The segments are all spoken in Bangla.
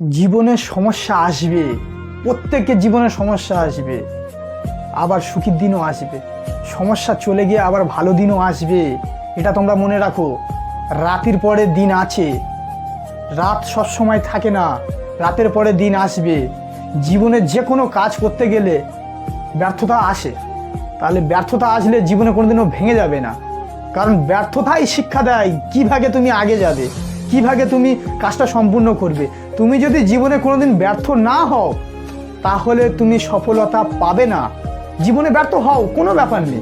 জীবনে সমস্যা আসবে, প্রত্যেকের জীবনে সমস্যা আসবে, আবার সুখীর দিনও আসবে। সমস্যা চলে গিয়ে আবার ভালো দিনও আসবে, এটা তোমরা মনে রাখো। রাতের পরে দিন আছে, রাত সব সময় থাকে না, রাতের পরে দিন আসবে। জীবনে যে কোনো কাজ করতে গেলে ব্যর্থতা আসে, তাহলে ব্যর্থতা আসলে জীবনে কোনোদিনও ভেঙে যাবে না। কারণ ব্যর্থতাই শিক্ষা দেয় কীভাবে তুমি আগে যাবে, কীভাবে তুমি কাজটা সম্পূর্ণ করবে। তুমি যদি জীবনে কোনোদিন ব্যর্থ না হও, তাহলে তুমি সফলতা পাবে না। জীবনে ব্যর্থ হও, কোনো ব্যাপার নেই।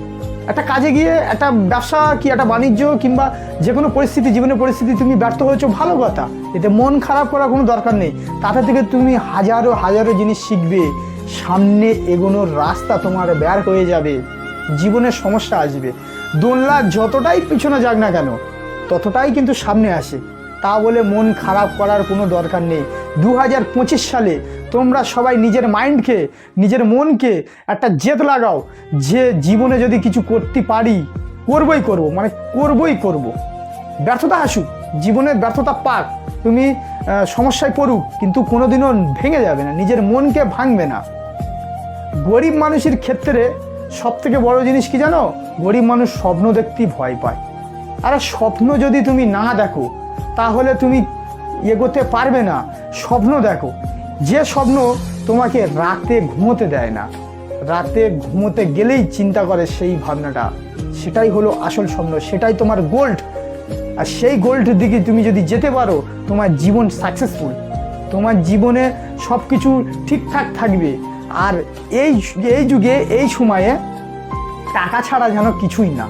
একটা কাজে গিয়ে, একটা ব্যবসা কি, একটা বাণিজ্য কিংবা যে কোনো পরিস্থিতি, জীবনের পরিস্থিতি তুমি ব্যর্থ হয়েছো, ভালো কথা। এতে মন খারাপ করার কোনো দরকার নেই। তাতে থেকে তুমি হাজারো হাজারো জিনিস শিখবে। সামনে এগোনোর রাস্তা তোমার বের হয়ে যাবে। জীবনের সমস্যা আসবে। দোলনা যতটাই পিছনে যাক না কেন, ততটাই কিন্তু সামনে আসে। তা বলে মন খারাপ করার কোনো দরকার নেই। দু হাজার পঁচিশ সালে তোমরা সবাই নিজের মাইন্ডকে, নিজের মনকে একটা জেদ লাগাও যে জীবনে যদি কিছু করতে পারি, করবই করব মানে করবই করব। ব্যর্থতা আসুক জীবনে ব্যর্থতা পাক। তুমি সমস্যায় পড়ুক, কিন্তু কোনোদিনও ভেঙে যাবে না, নিজের মনকে ভাঙবে না। গরিব মানুষের ক্ষেত্রে সব থেকে বড় জিনিস কি জানো? গরিব মানুষ স্বপ্ন দেখতেই ভয় পায়। আর স্বপ্ন যদি তুমি না দেখো তাহলে তুমি এগোতে পারবে না। স্বপ্ন দেখো। যে স্বপ্ন তোমাকে রাতে ঘুমোতে দেয় না। রাতে ঘুমোতে গেলেই চিন্তা করে সেই ভাবনাটা। সেটাই হলো আসল স্বপ্ন, সেটাই তোমার গোল্ড আর সেই গোল্ডের দিকে তুমি যদি যেতে পারো, তোমার জীবন সাকসেসফুল তোমার জীবনে সব কিছু ঠিকঠাক থাকবে। আর এই এই যুগে, এই সময়ে টাকা ছাড়া যেন কিছুই না।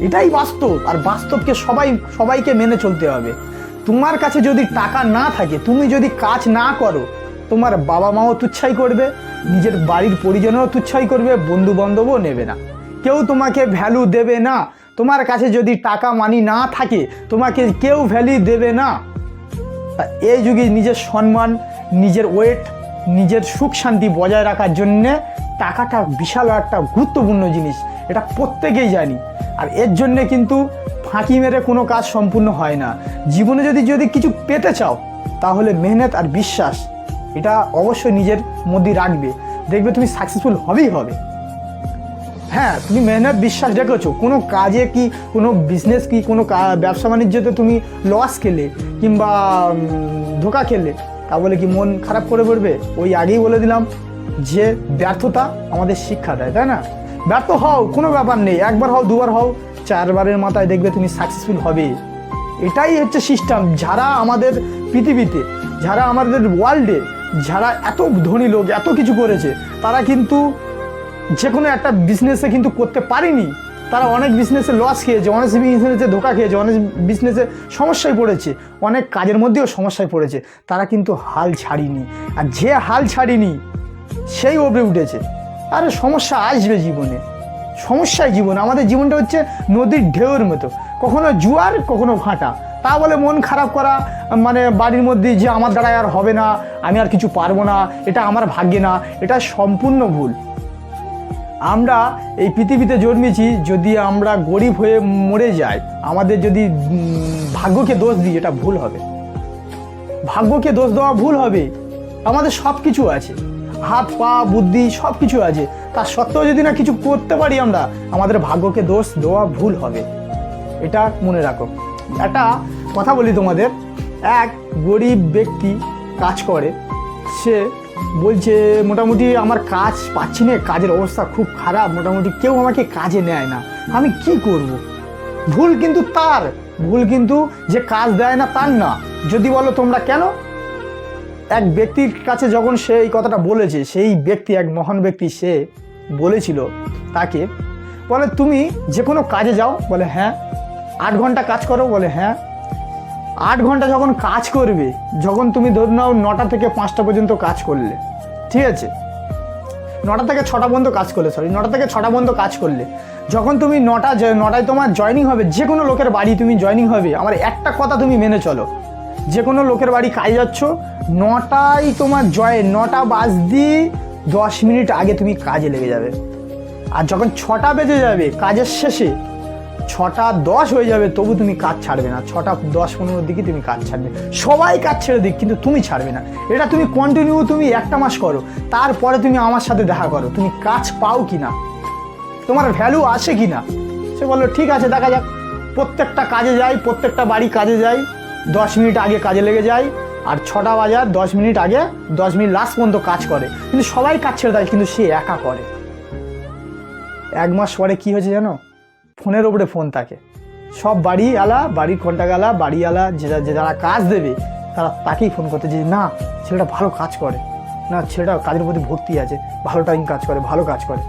এটাই বাস্তব। আর বাস্তবকে সবাই, সবাইকে মেনে চলতে হবে। তোমার কাছে যদি টাকা না থাকে, তুমি যদি কাজ না করো, তোমার বাবা মাও তুচ্ছাই করবে, নিজের বাড়ির পরিজনও তুচ্ছাই করবে বন্ধু বান্ধবও নেবে না। কেউ তোমাকে ভ্যালু দেবে না। তোমার কাছে যদি টাকা মানি না থাকে, তোমাকে কেউ ভ্যালু দেবে না। এই যুগে নিজের সম্মান, নিজের ওয়েট নিজের সুখ শান্তি বজায় রাখার জন্যে টাকাটা বিশাল একটা গুরুত্বপূর্ণ জিনিস। এটা প্রত্যেকেই জানি। আর এর জন্যে কিন্তু ফাঁকি মেরে কোনো কাজ সম্পূর্ণ হয় না। জীবনে যদি যদি কিছু পেতে চাও, তাহলে মেহনত আর বিশ্বাস, এটা অবশ্যই নিজের মধ্যে রাখবে। দেখবে তুমি সাকসেসফুল হবেই হবে। হ্যাঁ তুমি মেহনত, বিশ্বাস রেখেছো। কোনো কাজে কি, কোনো বিজনেস কি, কোনো ব্যবসা বাণিজ্যতে তুমি লস খেলে কিংবা ধোকা খেলে, তা বলে কি মন খারাপ করে পড়বে? ওই আগেই বলে দিলাম যে ব্যর্থতা আমাদের শিক্ষা দেয়, তাই না? ব্যর্থ হও, কোনো ব্যাপার নেই। একবার হও, দুবার হও চারবারের মাথায় দেখবে তুমি সাকসেসফুল হবে। এটাই হচ্ছে সিস্টেম যারা আমাদের পৃথিবীতে, যারা আমাদের ওয়ার্ল্ডে যারা এত ধনী লোক, এত কিছু করেছে, তারা কিন্তু যে কোনো একটা বিজনেসে কিন্তু করতে পারেনি। তারা অনেক বিজনেসে লস খেয়েছে, অনেক বিজনেসে ধোকা খেয়েছে, অনেক বিজনেসে সমস্যায় পড়েছে, অনেক কাজের মধ্যেও সমস্যায় পড়েছে। তারা কিন্তু হাল ছাড়িনি। আর যে হাল ছাড়িনি, সেই ওপরে উঠেছে। আরে সমস্যা আসবে জীবনে। সমস্যাই জীবন। আমাদের জীবনটা হচ্ছে নদীর ঢেউর মতো। কখনো জোয়ার, কখনো ভাটা। তা বলে মন খারাপ করা মানে বাড়ির মধ্যে যে আমার দ্বারা আর হবে না, আমি আর কিছু পারব না, এটা আমার ভাগ্যে না, এটা সম্পূর্ণ ভুল। আমরা এই পৃথিবীতে জন্মেছি যদি আমরা গরিব হয়ে মরে যাই, আমাদের যদি ভাগ্যকে দোষ দিই, এটা ভুল হবে। ভাগ্যকে দোষ দেওয়া ভুল হবে। আমাদের সব কিছু আছে। হাত, পা, বুদ্ধি সব কিছু আছে। তার সত্ত্বেও যদি না কিছু করতে পারি আমরা, আমাদের ভাগ্যকে দোষ দেওয়া ভুল হবে। এটা মনে রাখো। একটা কথা বলি তোমাদের। এক গরিব ব্যক্তি কাজ করে। সে বলছে, মোটামুটি আমার কাজ পাচ্ছি না, কাজের অবস্থা খুব খারাপ, মোটামুটি কেউ আমাকে কাজে নেয় না। আমি কি করব। ভুল কিন্তু তার। ভুল কিন্তু যে কাজ দেয় না, তার না। যদি বলো তোমরা কেন? এক ব্যক্তির কাছে যখন সে এই কথাটা বলেছে, সেই ব্যক্তি, এক মহান ব্যক্তি সে বলেছিল তাকে, বলে, তুমি যে কোনো কাজে যাও। বলে হ্যাঁ। আট ঘণ্টা কাজ করো, বলে হ্যাঁ। আট ঘণ্টা যখন কাজ করবে, যখন তুমি ধরে নাও নটা থেকে পাঁচটা পর্যন্ত কাজ করলে, ঠিক আছে? নটা থেকে ছটা পর্যন্ত কাজ করলে সরি নটা থেকে ছটা পর্যন্ত কাজ করলে, যখন তুমি নটা নটায় তোমার জয়নিং হবে যে কোনো লোকের বাড়ি তুমি জয়নিং হবে, আমার একটা কথা তুমি মেনে চলো। যে কোনো লোকের বাড়ি কাজে যাচ্ছ, নটায় তোমার জয়, নটা বাজ দিয়ে দশ মিনিট আগে তুমি কাজে লেগে যাবে। আর যখন ছটা বেজে যাবে কাজের শেষে, ছটা দশ হয়ে যাবে, তবু তুমি কাজ ছাড়বে না। ছটা দশ পনেরোর দিকে তুমি কাজ ছাড়বে। সবাই কাজ ছেড়ে দিক, কিন্তু তুমি ছাড়বে না। এটা তুমি কন্টিনিউ তুমি একটা মাস করো, তারপরে তুমি আমার সাথে দেখা করো। তুমি কাজ পাও কি না? তোমার ভ্যালু আসে কি না? সে বলল, ঠিক আছে, দেখা যাক। প্রত্যেকটা কাজে যাই, প্রত্যেকটা বাড়ি কাজে যাই। দশ মিনিট আগে কাজে লেগে যাই আর ছটা বাজার দশ মিনিট আগে, দশ মিনিট লাস্ট পর্যন্ত কাজ করে। কিন্তু সবাই কাজ ছেড়ে দেয়, কিন্তু সে একা করে। এক মাস পরে কি হয়েছে জানো? ফোনের ওপরে ফোন থাকে। সব বাড়ি আলা, বাড়ির আলা, বাড়ি আলা, যে যারা কাজ দেবে, তারা তাকেই ফোন করতে যে, না, ছেলেটা ভালো কাজ করে। না, ছেলেটা কাজের প্রতি ভর্তি আছে, ভালো টাইম কাজ করে, ভালো কাজ করে।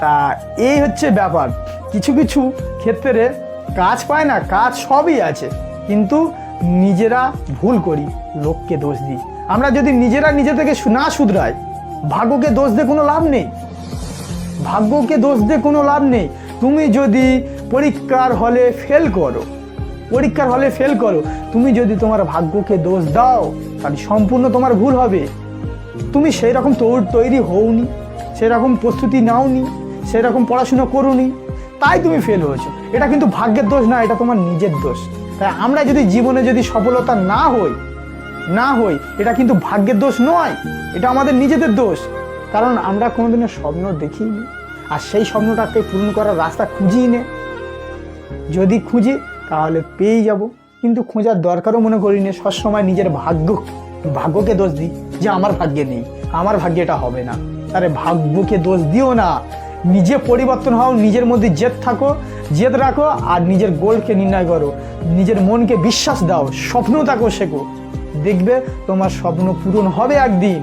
তা এই হচ্ছে ব্যাপার। কিছু কিছু ক্ষেত্রে কাজ পায় না, কাজ সবই আছে। কিন্তু নিজেরা ভুল করি, লোককে দোষ দিই। আমরা যদি নিজেরা নিজে থেকে না শুধরাই, ভাগ্যকে দোষ দিয়ে কোনো লাভ নেই। ভাগ্যকে দোষ দিয়ে কোনো লাভ নেই। তুমি যদি পরীক্ষার হলে ফেল করো, পরীক্ষার হলে ফেল করো, তুমি যদি তোমার ভাগ্যকে দোষ দাও, তাহলে সম্পূর্ণ তোমার ভুল হবে। তুমি সেই রকম তৈরি হওনি সেরকম প্রস্তুতি নাওনি সেরকম পড়াশুনো করোনি, তাই তুমি ফেল হয়েছো। এটা কিন্তু ভাগ্যের দোষ না, এটা তোমার নিজের দোষ। তাই আমরা যদি জীবনে যদি সফলতা না হই না হই, এটা কিন্তু ভাগ্যের দোষ নয়, এটা আমাদের নিজেদের দোষ। কারণ আমরা কোনোদিনও স্বপ্ন দেখিনি। আর সেই স্বপ্নটাকে পূরণ করার রাস্তা খুঁজিই নে। যদি খুঁজি, তাহলে পেয়েই যাব। কিন্তু খোঁজার দরকারও মনে করি না, সবসময় নিজের ভাগ্য, ভাগ্যকে দোষ দিই যে আমার ভাগ্যে নেই, আমার ভাগ্যে এটা হবে না। আরে ভাগ্যকে দোষ দিও না। নিজে পরিবর্তন হও, নিজের মধ্যে জেদ থাকো জেদ রাখো আর নিজের গোলকে নির্ণয় করো। নিজের মনকে বিশ্বাস দাও স্বপ্ন থাকো শেখো। দেখবে তোমার স্বপ্ন পূরণ হবে একদিন।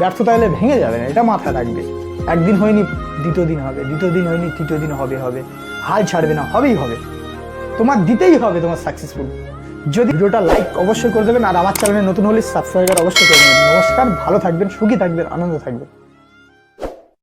ব্যর্থতা এলে ভেঙে যাবে না, এটা মাথায় রাখবে। একদিন হয়নি, দ্বিতীয় দিন হবে, দ্বিতীয় দিন হয়নি, তৃতীয় দিন হবে হবে। হাল ছাড়বে না, হবেই হবে। তোমার দিতেই হবে তোমার সাকসেসফুল যদি ভিডিওটা লাইক অবশ্যই করে দেবেন আর আমার চ্যানেলে নতুন হলে সাবস্ক্রাইবার অবশ্যই করে দেবেন নমস্কার, ভালো থাকবেন, সুখী থাকবেন, আনন্দ থাকবেন।